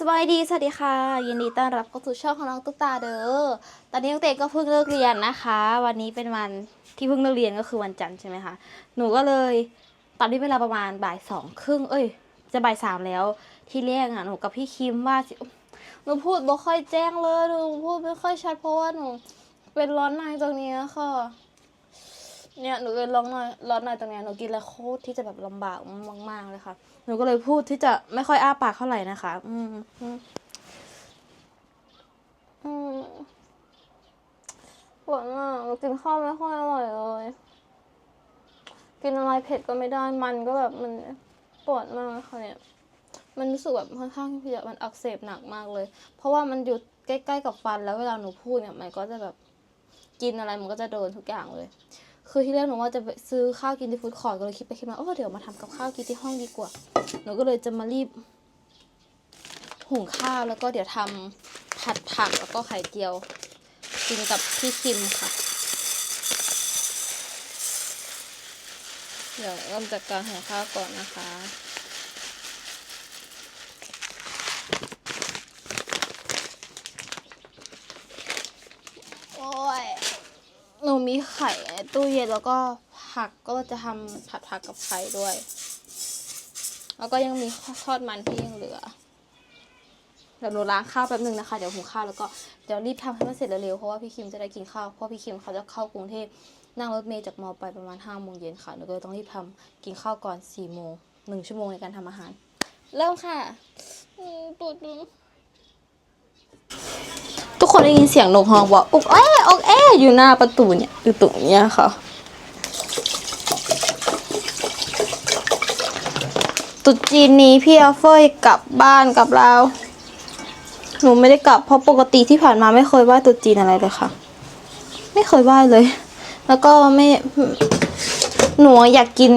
สวัสดี สวัสดีค่ะ ยินดีต้อนรับเข้าสู่ช่องของน้องตุ๊กตาเด้อ ตอนนี้น้องเตก็เพิ่งเลิกเรียนนะคะ วันนี้เป็นวันที่เพิ่งเลิกเรียนก็คือวันจันทร์ใช่ไหมคะ หนูก็เลย ตอนนี้เวลาประมาณบ่ายสองครึ่ง เอ้ย จะบ่ายสามแล้ว ที่แรกอะหนูกับพี่คิมว่าหนูพูดบ่ค่อยแจ้งเลย หนูพูดไม่ค่อยชัดเพราะว่าหนู เป็นร้อนในตรงนี้ค่ะ เนี่ยหนูเป็นร้อนในร้อนในตรงนี้หนูกินแล้วโคตรที่จะแบบลำบากมากๆเลยค่ะ หนูก็เลยพูดที่จะไม่ค่อยอ้าปากเท่าไหร่นะคะ อืมอืมปวดมากหนูกินข้าวไม่ค่อยอร่อยเลย กินอะไรเผ็ดก็ไม่ได้ มันก็แบบมันปวดมากค่ะเนี่ย มันรู้สึกแบบค่อนข้างที่จะมันอักเสบหนักมากเลย เพราะว่ามันอยู่ใกล้ๆกับฟันแล้วเวลาหนูพูดเนี่ยมันก็จะแบบกินอะไรมันก็จะโดนทุกอย่างเลย คือที่แรกหนูว่าจะไปซื้อข้าวกินที่ฟู้ดคอร์ทก็เลยคิดไปคิดมาโอ้เดี๋ยวมาทำกับข้าวกินที่ห้องดีกว่า หนูก็เลยจะมารีบหุงข้าวแล้วก็เดี๋ยวทำผัดผักแล้วก็ไข่เจียวกินกับพี่คิมค่ะ เดี๋ยวเริ่มจากการหุงข้าวก่อนนะคะ โอ้ย หนูมี ไข่ในตู้เย็นแล้วก็ผักก็จะทำผัดผักกับไข่ด้วย แล้วก็ยังมีทอดมันที่ยังเหลือเดี๋ยวหนูล้างข้าวแป๊บนึงนะคะ เดี๋ยวหุงข้าวแล้วก็เดี๋ยวรีบทำให้มันเสร็จเร็วๆเพราะว่าพี่คิมจะได้กินข้าวเพราะพี่คิมเขาจะเข้ากรุงเทพนั่งรถเมล์จากมอไปประมาณห้าโมงเย็นค่ะหนูก็เลยต้องรีบทำกินข้าวก่อนสี่โมงหนึ่งชั่วโมงในการทำอาหาร เริ่มค่ะปวดดู ทุกคนได้ยินเสียงนกฮองบอกอกแอ้อกแอ้อยู่หน้าประตูเนี่ยอยู่ตรงเนี้ยค่ะตรุษจีนนี้พี่อาเฟยกลับบ้านกับเรา หนูไม่ได้กลับเพราะปกติที่ผ่านมาไม่เคยไหว้ตรุษจีนอะไรเลยค่ะ ไม่เคยไหว้เลย แล้วก็ไม่หนูอยากกิน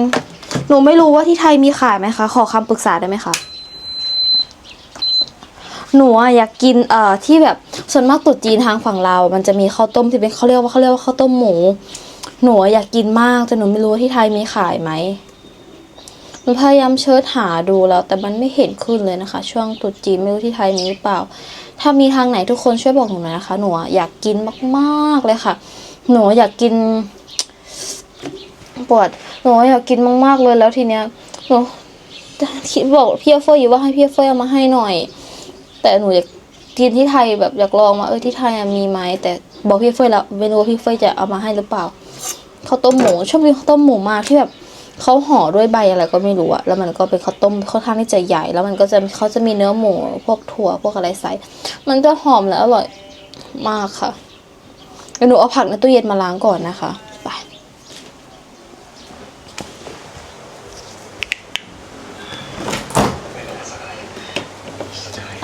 หนูไม่รู้ว่าที่ไทยมีขายไหมคะ ขอคำปรึกษาได้ไหมคะ หนูอะอยากกินเอ่อที่แบบส่วนมากตรุษจีนทางฝั่งเรา มันจะมีข้าวต้มที่เป็นเขาเรียกว่าเขาเรียกว่าข้าวต้มหมู หนูอะอยากกินมากแต่หนูไม่รู้ว่าที่ไทยมีขายไหมหนูพยายามเชิร์ชหาดูแล้ว แต่มันไม่เห็นขึ้นเลยนะคะ ช่วงตรุษจีนไม่รู้ที่ไทยมีหรือเปล่า ถ้ามีทางไหนทุกคนช่วยบอกหนูหน่อยนะคะหนูอะอยากกินมากๆเลยค่ะ หนูอยากกินปวดหนูอยากกินมากๆเลยแล้วทีเนี้ยหนูคิดบอกพี่เฟยอยู่ว่าให้พี่เฟยเอามาให้หน่อย แต่หนูอยากกินที่ไทยแบบอยากลองว่าเออที่ไทยมีไหมแต่บอกพี่เฟยแล้วไม่รู้ว่าพี่เฟยจะเอามาให้หรือเปล่าข้าวต้มหมูชอบกินข้าวต้มหมูมากที่แบบเขาห่อด้วยใบอะไรก็ไม่รู้อะแล้วมันก็เป็นข้าวต้มค่อนข้างที่จะใหญ่ แล้วมันก็จะเขาจะมีเนื้อหมู พวกถั่วพวกอะไรใส่ มันจะหอมและอร่อยมากค่ะเดี๋ยวหนูเอาผักในตู้เย็นมาล้างก่อนนะคะ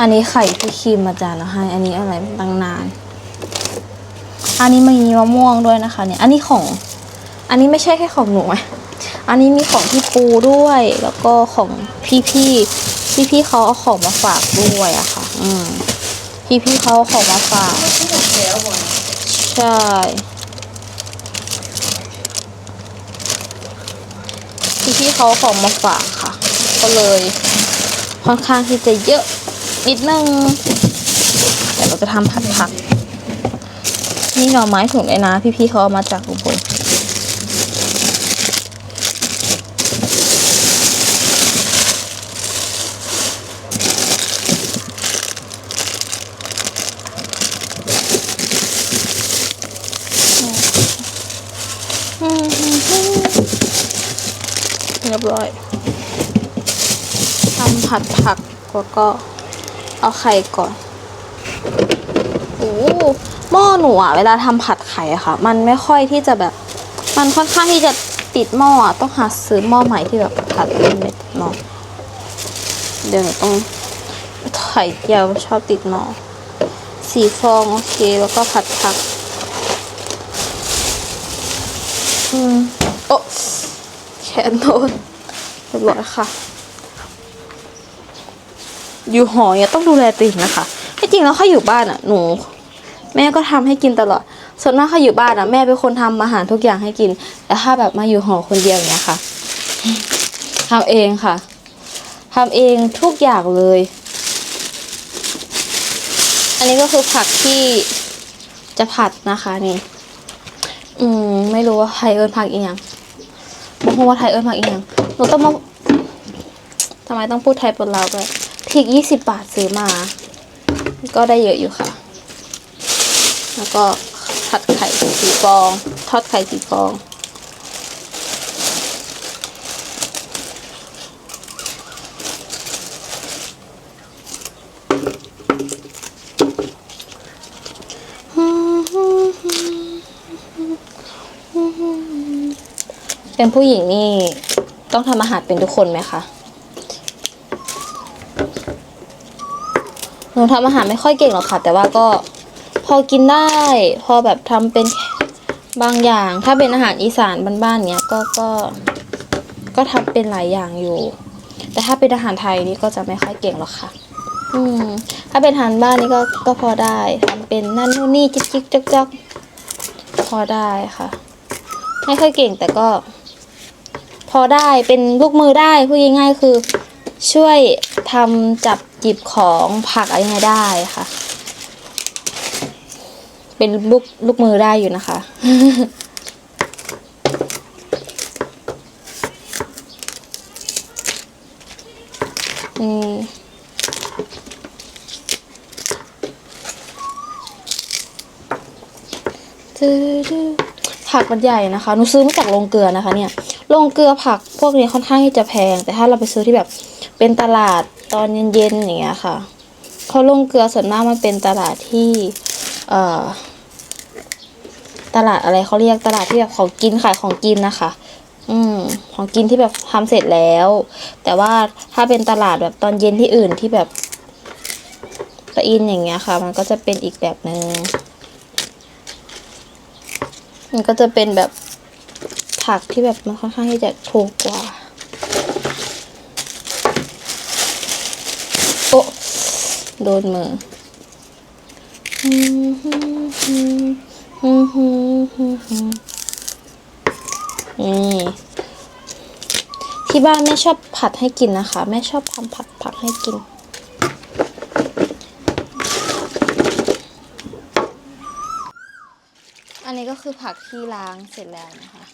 อันนี้ไข่ที่ครีมมาจานแล้วให้ อันนี้อะไรตั้งนาน อันนี้มีมะม่วงด้วยนะคะ เนี่ย อันนี้ของ อันนี้ไม่ใช่แค่ของหนูอะอันนี้มีของพี่ปูด้วย แล้วก็ของพี่พี่พี่พี่เขาเอาของมาฝากด้วยอะค่ะ อืม พี่พี่เขาเอาของมาฝาก ใช่พี่พี่เขาเอาของมาฝากค่ะ ก็เลยค่อนข้างที่จะเยอะ นิดนึงแต่เราจะทำผัดผักนี่หน่อไม้ถุงเลยนะ พี่ๆเขาเอามาจากอุบลเรียบร้อยทำผัดผักแล้วก็ เอาไข่ก่อน โอ้หม้อหนูอะเวลาทำผัดไข่อะค่ะ มันไม่ค่อยที่จะแบบ มันค่อนข้างที่จะติดหม้ออะต้องหาซื้อหม้อใหม่ที่แบบผัดเป็นเม็ดหม้อเดี๋ยวหนูต้องไข่เจียวชอบติดหม้อสีฟองโอเคแล้วก็ผัดผัก อืม โอ้แขนโดนเรียบร้อยค่ะ อยู่หอเนี่ยต้องดูแลตัวเองนะคะที่จริงแล้วถ้าอยู่บ้านอะหนู แม่ก็ทำให้กินตลอด ส่วนมากถ้าอยู่บ้านอะแม่เป็นคนทำอาหารทุกอย่างให้กิน แต่ถ้าแบบมาอยู่หอคนเดียวเนี้ยค่ะทำเองค่ะทำเองทุกอย่างเลย อันนี้ก็คือผักที่จะผัดนะคะนี่ อืม ไม่รู้ว่าไทยเอิญผักอีกอย่างบอกว่าไทยเอิญผักอีกอย่างหนูต้องมาทำไมต้องพูดไทยปนเราวด้วย พริกยี่สิบบาทซื้อมา ก็ได้เยอะอยู่ค่ะ แล้วก็ผัดไข่สีฟอง ทอดไข่สีฟอง เป็นผู้หญิงนี่ต้องทำอาหารเป็นทุกคนไหมคะ หนูทำอาหารไม่ค่อยเก่งหรอกค่ะ แต่ว่าก็พอกินได้ พอแบบทำเป็นบางอย่าง ถ้าเป็นอาหารอีสานบ้านๆเนี้ยก็ก็ ก็ทำเป็นหลายอย่างอยู่ แต่ถ้าเป็นอาหารไทยนี่ก็จะไม่ค่อยเก่งหรอกค่ะ อืม ถ้าเป็นอาหารบ้านนี่ก็ก็พอได้ทำเป็นนั่นนู่นนี่จิ๊กจิ๊กจ๊กจ๊กพอได้ค่ะ ไม่ค่อยเก่งแต่ก็ พอได้เป็นลูกมือได้พูดง่ายๆคือ ช่วยทำจับ จิบของผักอะไรเงี้ยได้ค่ะ เป็นลูกลูกมือได้อยู่นะคะอืมผักมันใหญ่นะคะหนูซื้อมาจากโรงเกลือนะคะเนี่ยโรงเกลือผักพวกนี้ค่อนข้างที่จะแพง แต่ถ้าเราไปซื้อที่แบบเป็นตลาด ตอนเย็นๆอย่างเงี้ยค่ะเพราะโรงเกลือส่วนมากมันเป็นตลาดที่เอ่อตลาดอะไรเขาเรียกตลาดที่แบบของกินขายของกินนะคะ อืม ของกินที่แบบทำเสร็จแล้ว แต่ว่าถ้าเป็นตลาดแบบตอนเย็นที่อื่นที่แบบปะอินอย่างเงี้ยค่ะ มันก็จะเป็นอีกแบบหนึง่งมันก็จะเป็นแบบผักที่แบบมันค่อนข้างที่จะถูกกว่า โอ้ โดนมือนี่ที่บ้านแม่ชอบผัดให้กินนะคะ แม่ชอบทำผัดผักให้กิน อันนี้ก็คือผักที่ล้างเสร็จแล้วนะคะ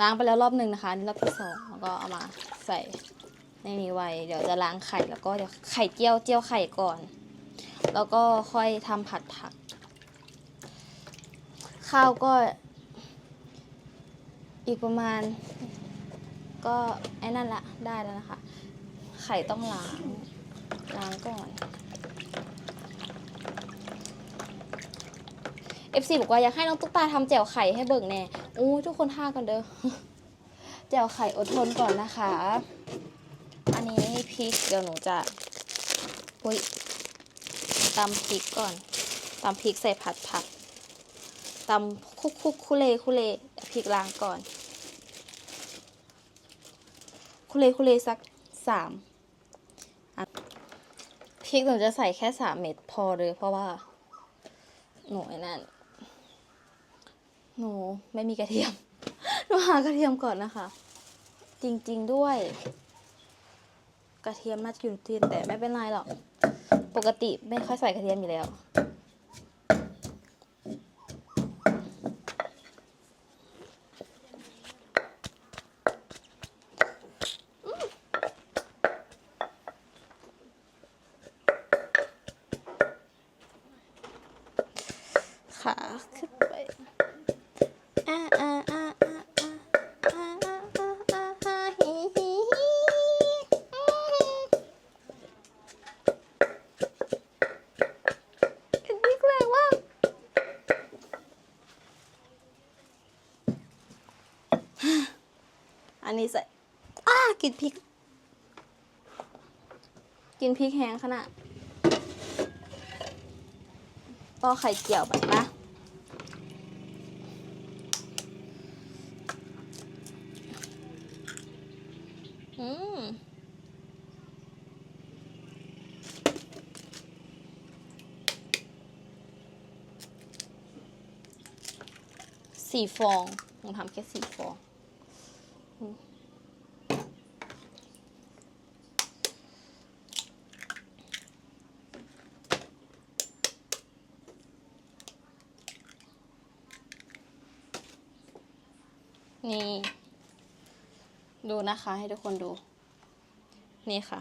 ล้างไปแล้วรอบหนึ่งนะคะนี่รอบที่สองแล้วก็เอามาใส่ ในนี้ไว้ เดี๋ยวจะล้างไข่แล้วก็เดี๋ยวไข่เจียวเจียวไข่ก่อน แล้วก็ค่อยทำผัดผัก ข้าวก็ อีกประมาณ ก็ไอ้นั่นละได้แล้วนะคะ ไข่ต้องล้าง ล้างก่อน FC บอกว่าอยากให้น้องตุ๊กตาทำแจ่วไข่ให้เบิ่งแน่อู้ทุกคนท่ากันเด้อแจ่วไข่อดทนก่อนนะคะ พริกเดี๋ยวหนูจะอุ้ยตำพริกก่อนตำพริกใส่ผัดผักตำคุกคุกคุเลคุเลพริกล้างก่อน คุเลคุเลสักสามอันพริกหนูจะใส่แค่สามเม็ดพอเลยเพราะว่า หนูไอ้นั่นหนูไม่มีกระเทียม หนูหากระเทียมก่อนนะคะ จริง ๆ ด้วย กระเทียมน่าจะอยู่ที่แต่ไม่เป็นไรหรอก ปกติไม่ค่อยใส่กระเทียมอยู่แล้ว นี้ใส่อ้ากินพริก กินพริกแห้งขนาดก็ไข่เจียวแบบนะอืมสี่ฟองผมทำแค่สี่ฟอง นี่ ดูนะคะ ให้ทุกคนดู นี่ค่ะ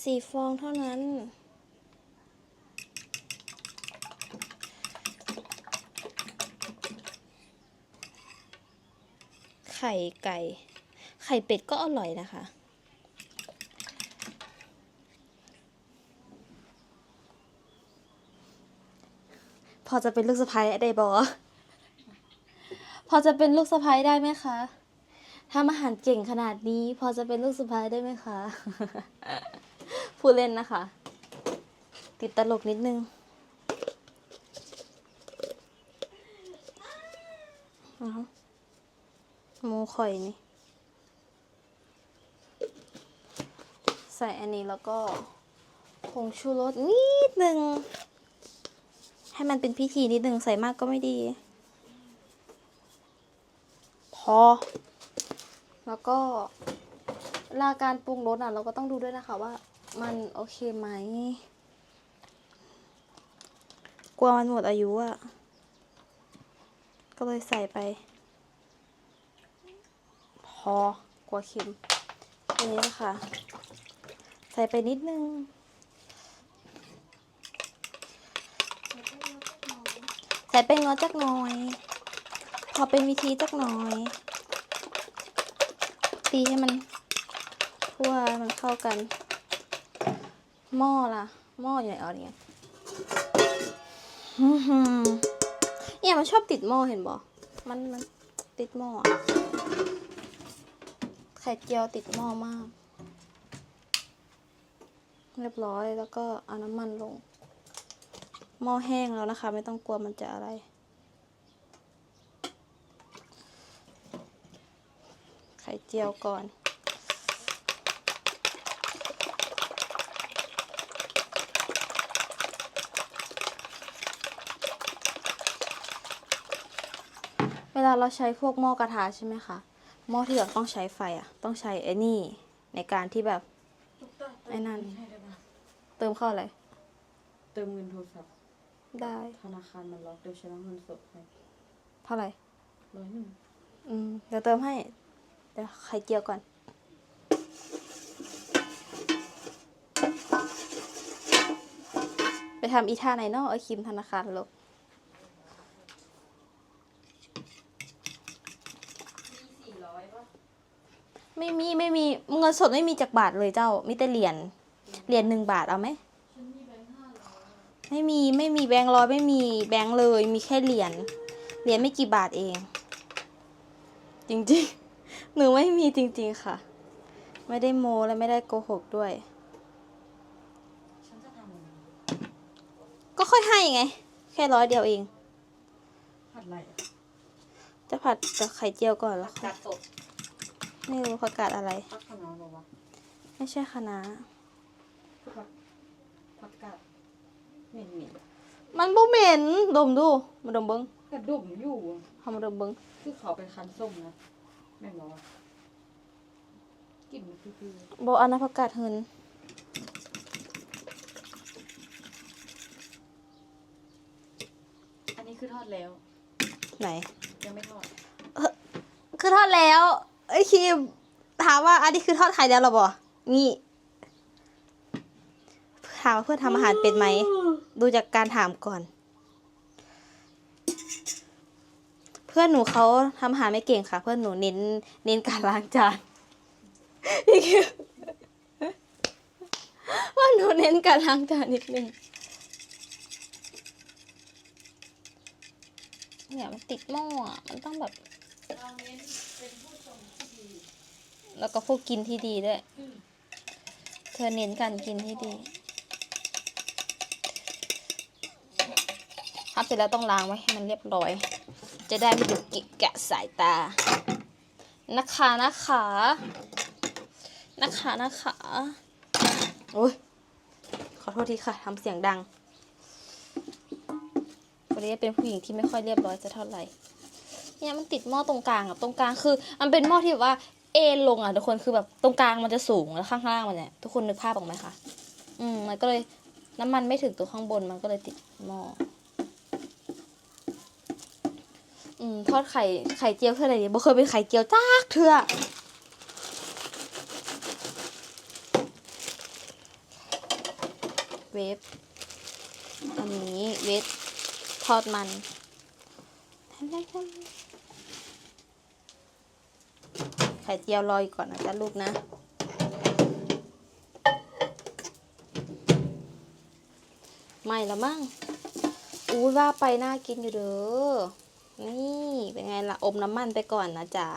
สี่ฟองเท่านั้น ไข่ไก่ ไข่เป็ดก็อร่อยนะคะพอจะเป็นลูกสะพ้ายได้บอ อจะเป็นลูกสะพ้ายได้ไหมคะทำอาหารเก่งขนาดนี้ พอจะเป็นลูกสะพ้ายได้ไหมคะ พูดเล่นนะคะ ติดตลกนิดนึงเอาหมูข่อยนี่ ใส่อันนี้แล้วก็ผงชูรสนิดนึง ให้มันเป็นพิธีนิดนึง ใส่มากก็ไม่ดี พอ แล้วก็เวลาการปรุงรสอะ เราก็ต้องดูด้วยนะคะว่า มันโอเคไหม กลัวมันหมดอายุอะ ก็เลยใส่ไป พอกลัวเค็มอันนี้นะคะใส่ไปนิดนึงใส่เป็นงอจักหน่อย พอเป็นวิธีจักหน่อย ตีให้มันทั่วมันเข้ากัน หม้อล่ะ หม้ออยู่ไหนอ๋อเนี่ยเนี่ยมันชอบติดหม้อเห็นบ่มันมันติดหม้อไข่เจียวติดหม้อมาก เรียบร้อยแล้วก็เอาน้ำมันลง หม้อแห้งแล้วนะคะ ไม่ต้องกลัวมันจะอะไร ไข่เจียวก่อน เวลาเราใช้พวกหม้อกระทะใช่ไหมคะ หม้อที่แบบต้องใช้ไฟอะ ต้องใช้ไอ้นี่ในการที่แบบไอ้นั่นให้ได้ปะเติมเข้าอะไร เติมเงินโทรศัพท์ ได้ ธนาคารมันล็อกเดี๋ยวใช้เงินสดให้เท่าไหร่ร้อยหนึ่ง อืม เดี๋ยวเติมให้ เดี๋ยวไข่เจียวก่อน ไปทำอีท่าไหนเนาะไอคิมธนาคารลบไม่มี ไม่มีเงินสดไม่มีจากบาทเลยเจ้ามีแต่เหรียญเหรียญหนึ่งบาทเอาไหมไม่มีไม่มีแบงค์ร้อยไม่มีแบงค์เลยมีแค่เหรียญเหรียญไม่กี่บาทเอง จริงๆ หนูไม่มีจริงๆค่ะ ไม่ได้โมและไม่ได้โกหกด้วย ฉันจะทำยังไงก็ค่อยให้ไง แค่ร้อยเดียวเองผัดอะไรอะจะผัดกับไข่เจียวก่อนแล้วค่จัอยดสดไม่รู้ผักกาดอะไร ผัดขนมบอกว่าไม่ใช่คะน้าผัดผัดกาดเหม็นเหม็นมันบ่เหม็นดมดูมาดมเบิ้งกระดุมอยู่อะเอามาดมเบิ้งคือเขาไปคั้นส้มนะแม่นบอกว่ากลิ่นมันคือบอันนะผักกาดเฮินอันนี้คือทอดแล้ว ไหน ยังไม่ทอด คือทอดแล้วไอ้ยคิมถามว่าอันนี้คือทอดไข่แล้วเหรอบ่นี่ถามว่าเพื่อนทำอาหารเป็นไหม ดูจากการถามก่อน เพื่อนหนูเขาทำอาหารไม่เก่งค่ะ เพื่อนหนูเน้นเน้นการล้างจานนี่คือเพื่อนหนูเน้นการล้างจานนิดนึงเนี่ยมันติดหม้ออะมันต้องแบบ เราเน้นเป็นผู้ชมที่ดีแล้วก็พวกกินที่ดีด้วยเธอเน้นการกินที่ดีทับเสร็จแล้วต้องล้างไว้ให้มันเรียบร้อย จะได้ไม่ดูกิกกะสายตา นะคะนะคะ นะคะนะคะโอ้ยขอโทษทีค่ะทำเสียงดัง วันนี้เป็นผู้หญิงที่ไม่ค่อยเรียบร้อยจะเท่าไหร่ เนี่ยมันติดหม้อตรงกลางอะตรงกลางคือ มันเป็นหม้อที่แบบว่าเอ็นลงอะทุกคนคือแบบตรงกลางมันจะสูงแล้วข้างล่างมันเนี่ยทุกคนนึกภาพออกไหมคะ อืมมันก็เลยน้ำมันไม่ถึงตัวข้างบนมันก็เลยติดหม้อ อืมทอดไข่ไข่เจียวเท่าไหร่เนี่ยบ่เคยเป็นไข่เจียวจ้ากเถื่อเวฟอันนี้เวฟทอดมันไข่เจียวรออยู่ก่อนนะจ๊ะลูกนะไม่ละมั้งอู้ว่าไปน่ากินอยู่เด้อ นี่เป็นไงล่ะอมน้ำมันไปก่อนนะจ๊ะ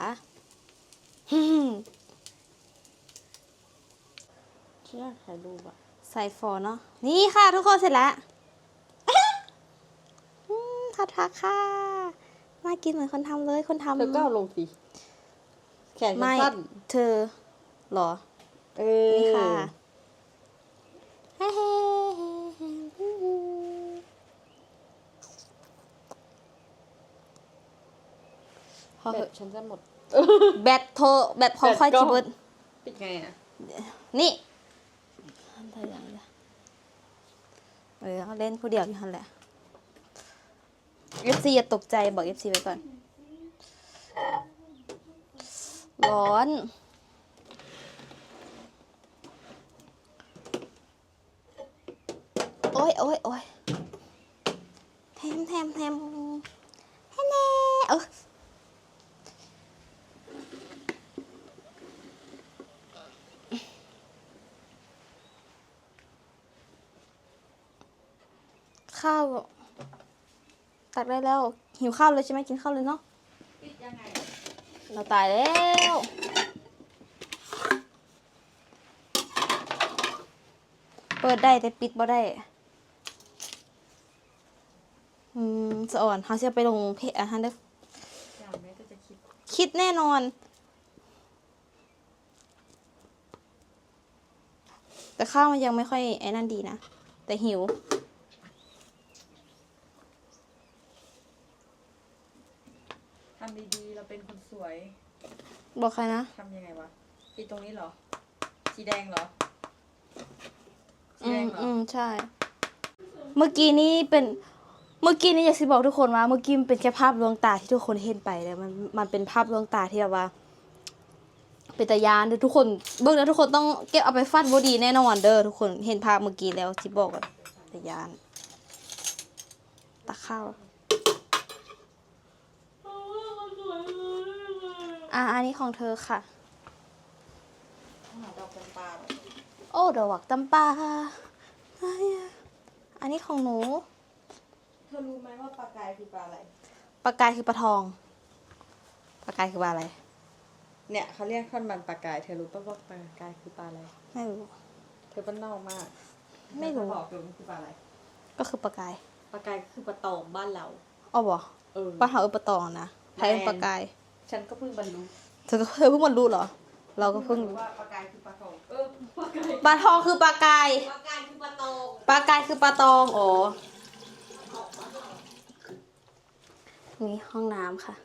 เชื่อถ่ายรูปอะใส่ฟอเนาะนี่ค่ะทุกคนเสร็จแล้วอืมทัดทักค่ะน่ากินเหมือนคนทำเลยคนทำเธอก็เอาลงสิแขนไม่สั้นเธอเหรอ เออนี่ค่ะพ อแบเถตอะฉันจะหมด แบตโทรแบตของค่อยแบตก็จิเบิดปิดไงอะ นี่ทำอย่างนี้เออเอาเล่นผู้เดียวอยู่หันแหละ FC อย่าตกใจบอก FC ไว้ก่อน ร้อนโอ้ยโอ้ยโอ้ยแทมแทมแทมแฮ่แน่เออข้าว ตักได้แล้ว หิวข้าวเลยใช่ไหมกินข้าวเลยเนาะปิดยังไงเราตายแล้วเปิดได้แต่ปิดบ่ได้ อืมสะอ่อนเขาจะไปลงเพจอาหารเด้ออย่างแม่ก็จะคิดคิดแน่นอน แต่ข้าวมันยังไม่ค่อยไอ้นั่นดีนะ แต่หิว ทำดีๆ เราเป็นคนสวย บอกใครนะทำยังไงวะปิดตรงนี้เหรอ สีแดงเหรอ สีอืแดมงเหรอ อืมใช่ เมื่อกี้นี้เป็น เมื่อกี้นี้อยากจะบอกทุกคนว่า เมื่อกี้มันเป็นแค่ภาพลวงตาที่ทุกคนเห็นไปเลยมันมันเป็นภาพลวงตาที่แบบว่า เป็นตายานเด้อทุกคนเบิ่งแล้วทุกคนต้องเก็บเอาไปฟัดบดีแน่นอนเด้อทุกคนเห็นภาพเมื่อกี้แล้วที่บอกกันตายานตาข้าว อะอันนี้ของเธอค่ะหาดอกจำปาเหรอโอ้ดอกตำปลาอ้ายอะอันนี้ของหนู เธอรู้ไหมว่าปลากายคือปลาอะไรปลากายคือปลาทองปลากายคือปลาอะไร เนี่ยเขาเรียกท่อนมันปลากาย เธอรู้ป่ะว่าปลากายคือปลาอะไร ไม่รู้ เธอบ้านนอกมากไม่รู้เธอบอกเธอมันคือปลาอะไรก็คือปลากายปลากายคือปลาตองบ้านเราอ๋อบ่เออปลาเผาเออปลาตองนะไทยเป็นปลากาย ฉันก็เพิ่งบรรลุเธอก็เธอเพิ่งมารู้เหรอ เราก็เพิ่งรู้ว่าปลากายคือปลาทองเออปลากายปลาทองคือปลากายปลากายคือปลาตองปลากายคือปลาตองอ๋อนี่ห้องน้ำค่ะ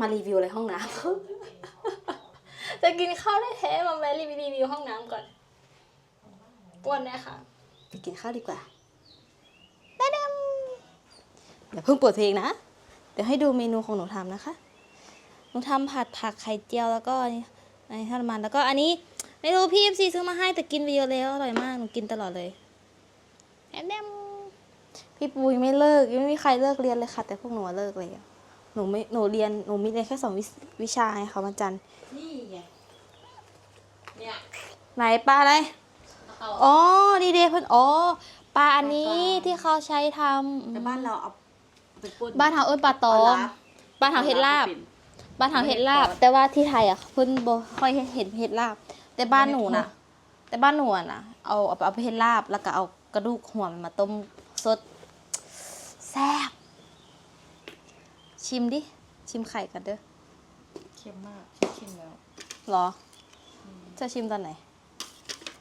มารีวิวเลยห้องน้ำ จะกินข้าวได้แท้มาแม่รีวิวห้องน้ำก่อนอ้วนแน่ค่ะไปกินข้าวดีกว่าแดมอย่าเพิ่งเปิดเพลงนะ เดี๋ยวให้ดูเมนูของหนูทำนะคะห นูทำผัดผักไข่เจียวแล้วก็นี่อันนี้ทอดมันแล้วก็อันนี้ไม่รู้พี่เอฟซีซื้อมาให้แต่กินไปเยอะแล้วอร่อยมากหนูกินตลอดเลยแอมแดมพี่ปุยไม่เลิกยังไม่มีใครเลิกเรียนเลยค่ะ แต่พวกหนูอะเลิกเลยอะหนูไม่หนูเรียนหนูมีเรียนแค่สองวิวิชาไงคะวันจันทร์นี่ไงเนี่ยไหนปลาอะไรเอาอ๋อดีเดย์เพิ่นอ๋อปลาอันนี้ปลาที่เขาใช้ทำแต่บ้านเราเอาไปป่นบ้านเฮาเอิ้นปลาตองปลาร้าบ้านเฮาเห็ดลาบ บ้านเฮาเห็ดลาบ แต่ว่าที่ไทยอะเพิ่นบ่ค่อยเห็นเห็ดลาบ แต่บ้านหนูน่ะ แต่บ้านหนูอะน่ะ เอาเอาไปเอาไปเห็ดลาบแล้วก็เอากระดูกหัวมันมาต้มสดแซ่บชิมดิ ชิมไข่กันเด้อเค็มมากฉันชิมแล้วเหรอจะชิมตอนไหน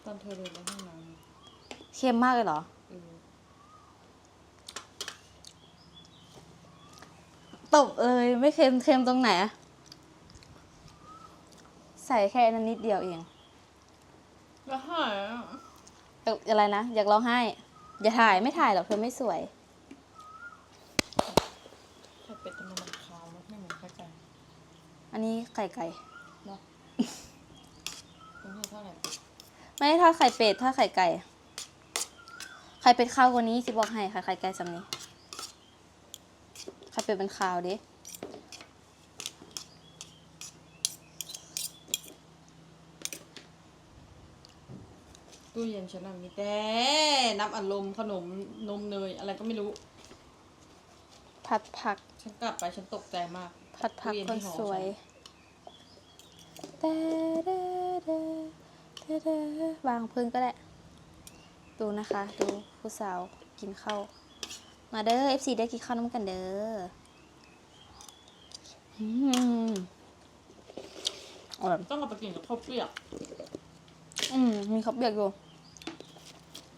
ตอนเธอเดินในห้องน้เค็มมากเลยเหรอำเออตบเลยไม่เค็มเค็มตรงไหนอะ ใส่แค่นั้นนิดเดียวเองแล้วหายอะเอ่ออะไรนะ อยากร้องไห้ อย่าถ่ายไม่ถ่ายหรอกเธอไม่สวย ถ้าเป็ดทำไมมันขาวมันอันนี้ไข่ไก่ เนาะต้องให้เท่าไหร่ไม่ได้ทอดไข่เป็ดทอดไข่ไก่ ไข่เป็ดข้าวกว่านี้สิบอกให้ค่ะไข่ไก่สำนี้ ไข่เป็ดเป็นข้าวเด้ ตู้เย็นฉันน่ะมีแต่น้ำอัดลมขนมนมเนยอะไรก็ไม่รู้ ผัดผัก ฉันกลับไปฉันตกใจมาก ผัดผักตู้เย็คนที่หอสวยฉันเด้เด้เด้เด้เด้วางพื้นก็ได้ ดูนะคะ ดูผู้สาวกินข้าว มาเด้อ FC ได้กินข้าวน้ำกันเด้ออืมอร่อยต้องเอาไปกินกับข้าวเปียก อืม มีข้าวเปียกอยู่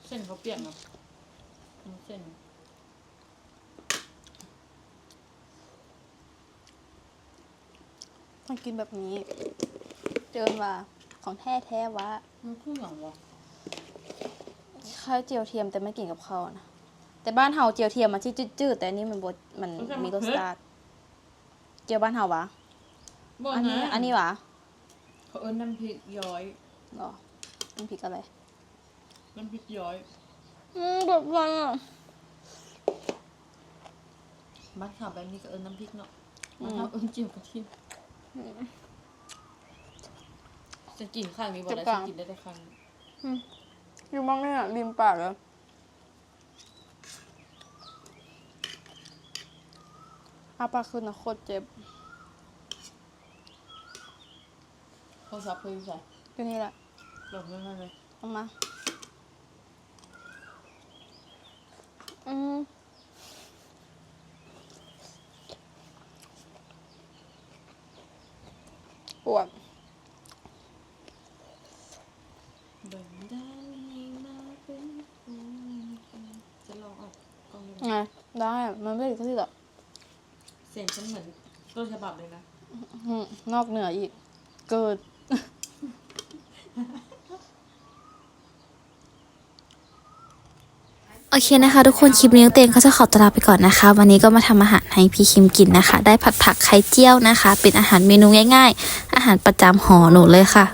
เส้นข้าวเปียกเนาะเส้นต้องกินแบบนี้ เจินว่าของแท้แท้ๆวะมันคืออย่างวะข้าวเจียวเทียมแต่ไม่กินกับข้าวนะแต่บ้านเฮาเจียวเทียมมันที่จืดๆแต่อันนี้มันบดมันมีรสชาติเจียวบ้านเฮาวะบ่อันนี้ะอันนี้วะเขาเอิ้นน้ำพริกย้อยหรอน้ำพริกอะไร น้ำพริกย้อยอืมแบบไรอะบ้านข่าวแบบนี้ก็เอิ้นน้ำพริกเนาะอืมบ้านข่าวเอิ้นเจียวกระเทียมจะกินข้างนี้บ่ได้จะกินได้แต่ข้างนี้อยู่บ้างเนี่ยริมปากเลยอาปากคือนะโคตรเจ็บโทรศัพท์เคยอยู่ใส่อยู่นี่แหละหลบไม่มาเลยเอามา ปวดเดินได้มาเป็นคนจะลองเออกกล้องดูไงได้มันไม่ได้ก็ที่หรอกเสียงฉันเหมือนต้นฉบับเลยนะ อืมนอกเหนืออีก เกิด โอเคนะคะ ทุกคนคลิปนี้น้องเตงก็จะขอตัวลาไปก่อนนะคะ วันนี้ก็มาทำอาหารให้พี่คิมกินนะคะ ได้ผัดผักไข่เจียวนะคะ เป็นอาหารเมนูง่าย ๆ อาหารประจำหอหนูเลยค่ะ